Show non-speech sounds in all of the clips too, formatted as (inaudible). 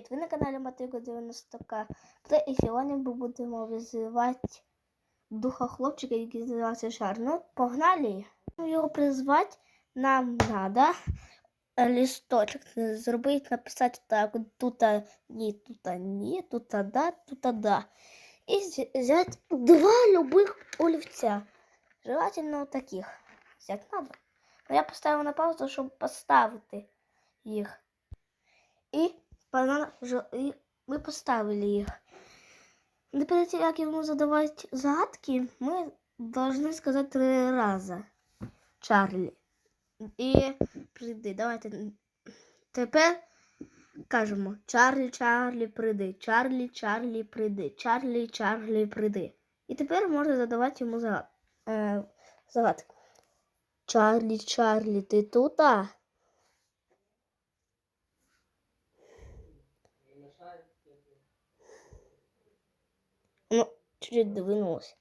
Привіт! Ви на каналі Матико 90К. І сьогодні ми будемо визивати духа хлопчика, який називався Шар. Ну, погнали! Його призвати нам треба листочок зробити, написати так, тут ні, тут ні, тут да, тут да. І взяти два любих олівця. Желательно таких. Взяти надо. Ну, я поставив на паузу, щоб поставити їх. І банан і ми поставили їх. Не перед тим, як йому задавати загадки, ми повинні сказати три рази. Чарлі. І прийди. Давайте. Тепер кажемо Чарлі, Чарлі, прийди. Чарлі, Чарлі, прийди. Чарлі, Чарлі, прийди. І тепер можна задавати йому загад... е, загадку. Чарлі, Чарлі, ти тут? Ну, чуть двинулась.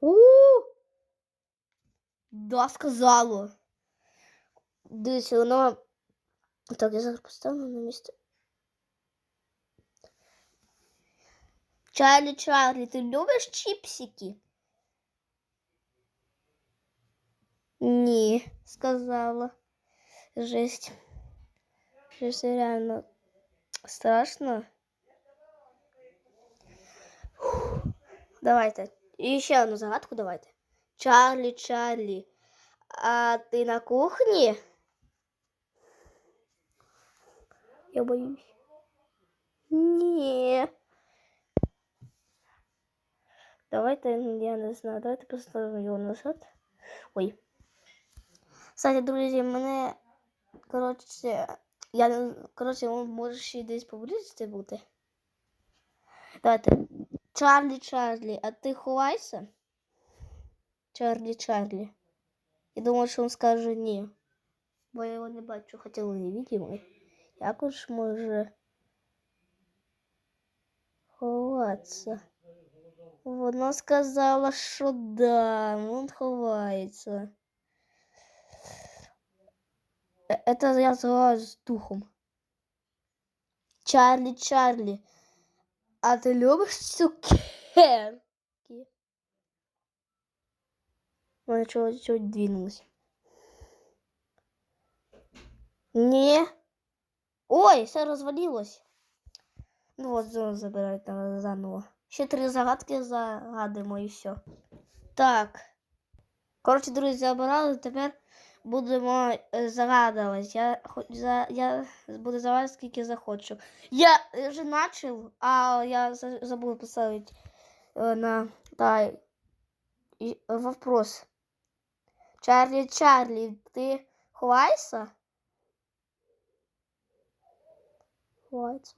у Да, сказала. Дивіться, воно. Так, я зараз поставлю на місце. Чарлі, Чарлі, ти любиш чіпсики? Ні, сказала. Жесть. Жесть, реально страшно. Фух. Давайте. І ще одну загадку давайте. Чарлі, Чарлі, а ти на кухні? Я боюсь. Ні. Давайте, я не знаю, давайте поставимо його назад. Ой. Кстати, друзі, мене, коротше, я не, коротше, може ще десь поблизості бути. Давайте. Чарлі, Чарлі, а ти ховайся? Чарлі, Чарлі. Я думаю, що він скаже ні. Бо я його не бачу, хоча він невидимий. Як ж може ховатися? Вона сказала, що да, він ховається. Е- Это я звала з духом. Чарлі, Чарлі. А ти любиш цукерки? Вона чогось чуть двинулась. Ні. Ой, все розвалилось. Ну от знову забирайте на- заново. Ще три загадки загадимо і все. Так. Коротше, друзі, забирали, тепер будемо е, загадувати. Я, хо- за, я буду загадувати, скільки захочу. Я вже начал, а я за- забыл поставить э, на да, и- вопрос. Чарли, Чарли, ты ховайся? Ховається.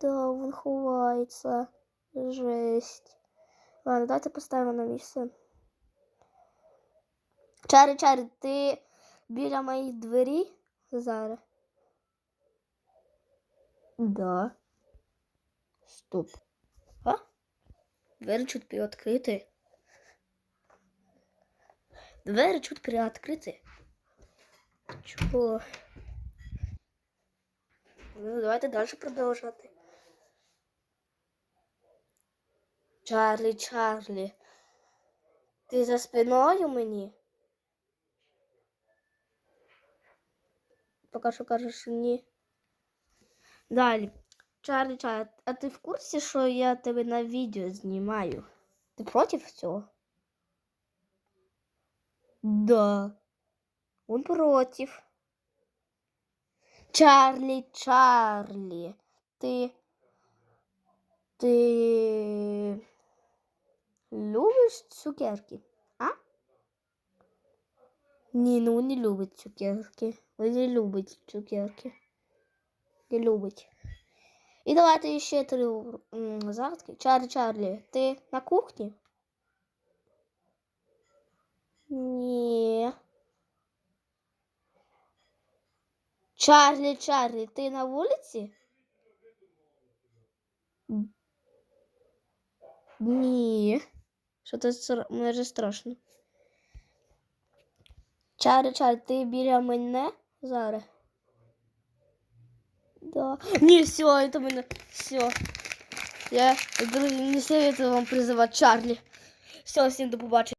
Да, він ховається. Жесть. Ладно, давайте поставимо на місце. Чарі, Чарі, ти біля моїх двері зараз? Да. Стоп. А? Двері чуть приоткриті. Двері чуть приоткриті. Чого? Ну, давайте далі продовжувати. Чарлі, Чарлі. Ти за спиною мені? Поки що кажеш ні. Далі. Чарлі, Чарлі, а ти в курсі, що я тебе на відео знімаю? Ти проти цього? Да. Он против. Чарлі, Чарлі, ти. Ти любиш цукерки? А? Ні, ну не любить цукерки. Він не любить цукерки. Не любить. І давайте ще три загадки. Чарлі, Чарлі, ти на кухні? Ні. Чарлі, Чарлі, ти на вулиці? Ні. Що це мені страшно. Чарлі, Чарлі, ти біля мене? Зараз. Да. (laughs) Не, все, это мене. Все. Я, друзі, не советую вам призивати Чарлі. Все, всім до побачення.